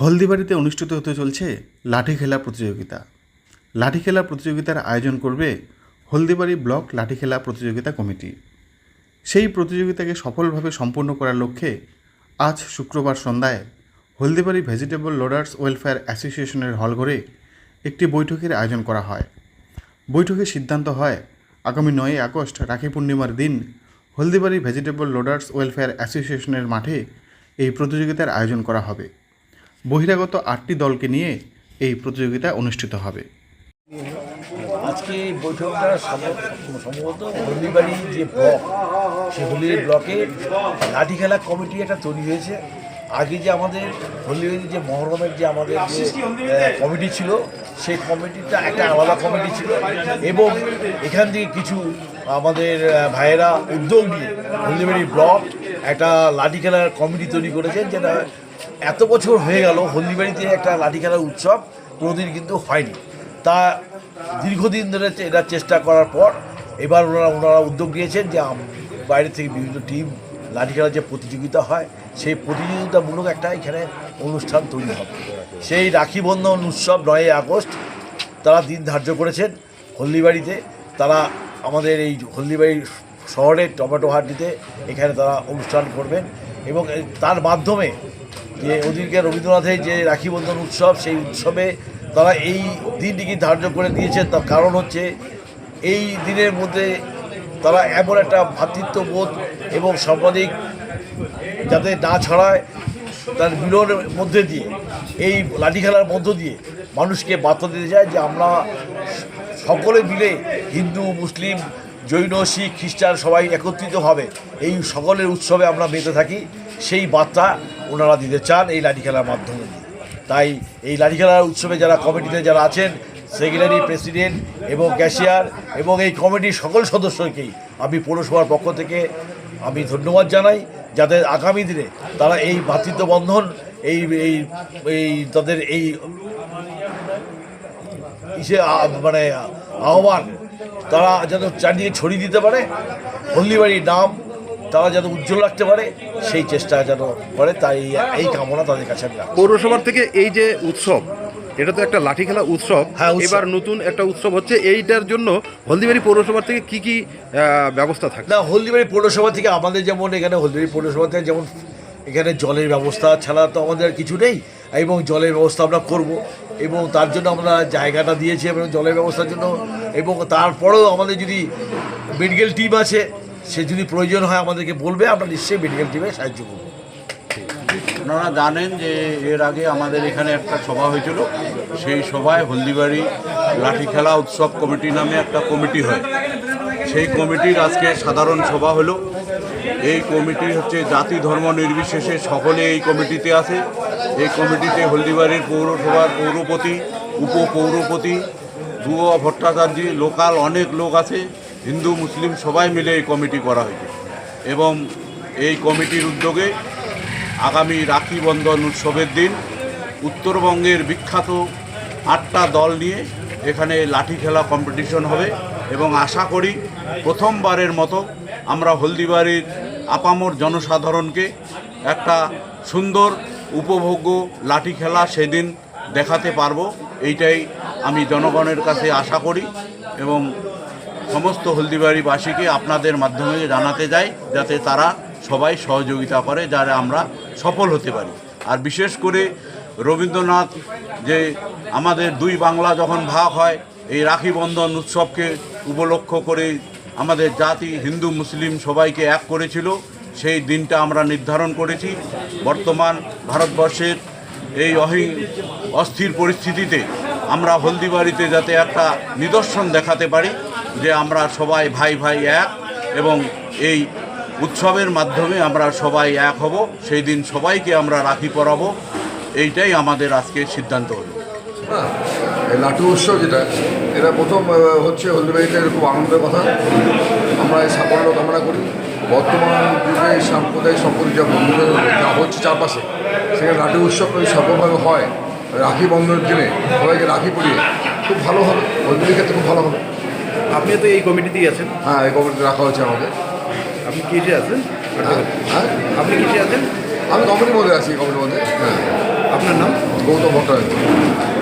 হলদিবাড়িতে অনুষ্ঠিত হতে চলছে লাঠি খেলা প্রতিযোগিতা। লাঠি খেলা প্রতিযোগিতার আয়োজন করবে হলদিবাড়ি ব্লক লাঠি খেলা প্রতিযোগিতা কমিটি। সেই প্রতিযোগিতাকে সফলভাবে সম্পন্ন করার লক্ষ্যে আজ শুক্রবার সন্ধ্যায় হলদিবাড়ি ভেজিটেবল লোডার্স ওয়েলফেয়ার অ্যাসোসিয়েশনের হল হলঘরে একটি বৈঠকের আয়োজন করা হয়। বৈঠকে সিদ্ধান্ত হয়, আগামী নয়ই আগস্ট রাখি পূর্ণিমার দিন হলদিবাড়ি ভেজিটেবল লোডার্স ওয়েলফেয়ার অ্যাসোসিয়েশনের মাঠে এই প্রতিযোগিতার আয়োজন করা হবে। বহিরাগত আটটি দলকে নিয়ে এই প্রতিযোগিতা অনুষ্ঠিত হবে। আজকে এই বৈঠকটা সম- সম্ভবত হলদিবাড়ি যে ব্লক সেই হলদিবাড়ি ব্লকে লাঠি খেলা কমিটি একটা তৈরি হয়েছে। আগে যে আমাদের হলদিবাড়ি যে মহরমের যে আমাদের যে কমিটি ছিল, সেই কমিটিটা একটা আলাদা কমিটি ছিল এবং এখান থেকে কিছু আমাদের ভাইয়েরা উদ্যোগ নিয়ে হলদিবাড়ি ব্লক একটা লাঠি খেলার কমিটি তৈরি করেছেন, যেটা এত বছর হয়ে গেল হলদিবাড়িতে একটা লাঠি খেলার উৎসব, কোনোদিন কিন্তু হয়নি। তা দীর্ঘদিন ধরে এটা চেষ্টা করার পর এবার ওনারা ওনারা উদ্যোগ নিয়েছেন যে বাইরে থেকে বিভিন্ন টিম লাঠি খেলার যে প্রতিযোগিতা হয়, সেই প্রতিযোগিতামূলক একটা এখানে অনুষ্ঠান তৈরি হবে। সেই রাখি বন্ধন উৎসব নয়ই আগস্ট, তারা দিন ধার্য করেছেন হলদিবাড়িতে। তারা আমাদের এই হলদিবাড়ি শহরের টমেটো হাটটিতে এখানে তারা অনুষ্ঠান করবেন এবং তার মাধ্যমে যে ওদিনকে রবীন্দ্রনাথের যে রাখি বন্ধন উৎসব, সেই উৎসবে তারা এই দিনটিকে ধার্য করে দিয়েছে। তার কারণ হচ্ছে, এই দিনের মধ্যে তারা এমন একটা ভ্রাতৃত্ববোধ এবং সাংবাদিক যাতে না ছড়ায়, তার মিলনের মধ্যে দিয়ে, এই লাঠি খেলার মধ্য দিয়ে মানুষকে বার্তা দিতে চায় যে আমরা সকলে মিলে হিন্দু, মুসলিম জৈন, শিখ, খ্রিস্টান সবাই একত্রিতভাবে এই সকলের উৎসবে আমরা মেতে থাকি। সেই বার্তা ওনারা দিতে চান এই লাঠি খেলার মাধ্যমে। তাই এই লাঠি খেলার উৎসবে যারা কমিটিতে যারা আছেন, সেক্রেটারি, প্রেসিডেন্ট এবং ক্যাশিয়ার এবং এই কমিটির সকল সদস্যকেই আমি পৌরসভার পক্ষ থেকে আমি ধন্যবাদ জানাই। যাতে আগামী দিনে তারা এই ভ্রাতৃত্ব বন্ধন, এই এই এই তাদের এই মানে আহ্বান তারা যেন চারদিকে ছড়িয়ে দিতে পারে হলদিবাড়ির নাম তারা যেন উজ্জ্বল রাখতে পারে সেই চেষ্টা যেন করে তাই এই কামনা তাদের কাছে আমি পৌরসভার থেকে এই যে উৎসব এটা তো একটা লাঠি খেলা উৎসব। হ্যাঁ, এবার নতুন একটা উৎসব হচ্ছে এইটার জন্য হলদিবাড়ি পৌরসভার থেকে কি কি ব্যবস্থা থাকে না হলদিবাড়ি পৌরসভা থেকে আমাদের যেমন এখানে হলদিবাড়ি পৌরসভা থেকে যেমন এখানে জলের ব্যবস্থা ছাড়া তো আমাদের কিছু নেই, এবং জলের ব্যবস্থা আমরা করব, এবং তার জন্য আমরা জায়গাটা দিয়েছি এবং জলের ব্যবস্থার জন্য, এবং তারপরেও আমাদের যদি মেডিকেল টিম আছে, সে যদি প্রয়োজন হয় আমাদেরকে বলবে, আমরা নিশ্চয়ই মেডিকেল টিমে সাহায্য করব। আপনারা জানেন যে এর আগে আমাদের এখানে একটা সভা হয়েছিল, সেই সভায় হলদিবাড়ি লাঠি খেলা উৎসব কমিটি নামে একটা কমিটি হয়। সেই কমিটির আজকে সাধারণ সভা হলো। এই কমিটি হচ্ছে জাতি ধর্ম নির্বিশেষে সকলে এই কমিটিতে আছে। এই কমিটিতে হলদিবাড়ির পৌরসভার পৌরপতি, উপপৌরপতি দুয়া ভট্টাচার্য, লোকাল অনেক লোক আছে। হিন্দু, মুসলিম সবাই মিলে এই কমিটি করা হয়েছে। এবং এই কমিটির উদ্যোগে আগামী রাখি বন্ধন উৎসবের দিন উত্তরবঙ্গের বিখ্যাত আটটা দল নিয়ে এখানে লাঠি খেলা কম্পিটিশন হবে। এবং আশা করি প্রথমবারের মতো আমরা হলদিবাড়ির আপামর জনসাধারণকে একটা সুন্দর উপভোগ্য লাঠি খেলা সেদিন দেখাতে পারব, এইটাই আমি জনগণের কাছে আশা করি এবং সমস্ত হলদিবাড়িবাসীকে আপনাদের মাধ্যমে জানাতে যাই, যাতে তারা সবাই সহযোগিতা করে যারা আমরা সফল হতে পারি। আর বিশেষ করে রবীন্দ্রনাথ যে আমাদের দুই বাংলা যখন ভাগ হয় এই রাখি বন্ধন উৎসবকে উপলক্ষ করে আমাদের জাতি, হিন্দু, মুসলিম সবাইকে এক করেছিল। সেই দিনটা আমরা নির্ধারণ করেছি। বর্তমান ভারতবর্ষের এই অহি, অস্থির পরিস্থিতিতে আমরা হলদিবাড়িতে যাতে একটা নিদর্শন দেখাতে পারি যে আমরা সবাই ভাই ভাই এক এবং এই উৎসবের মাধ্যমে আমরা সবাই এক হব, সেই দিন সবাইকে আমরা রাখি পরাবো। এইটাই আমাদের আজকে সিদ্ধান্ত। হলো লাটু উৎসব যেটা এটা প্রথম হচ্ছে হলদিবাড়িতে খুব আনন্দের কথা। আমরা এই সাফল্য কামনা করি। বর্তমান যুগে এই সাম্প্রদায়িক সম্পত্তি যা বন্ধুদের যা হচ্ছে চারপাশে সেখানে লাটু উৎসব যদি সফলভাবে হয়। রাখি বন্ধনের দিনে সবাইকে রাখি পড়িয়ে খুব ভালো হবে। হলদিবাড়ির ক্ষেত্রে খুব ভালো হবে। আপনি তো এই কমিটিতেই আছেন। হ্যাঁ এই কমিটি রাখা হয়েছে আমাকে আপনি কিসে আছেন? হ্যাঁ আপনি কিসে আছেন? আমি কমিটির মধ্যে আছি এই কমিটির মধ্যে। হ্যাঁ। আপনার নাম? গৌতম ভট্টাচার্য।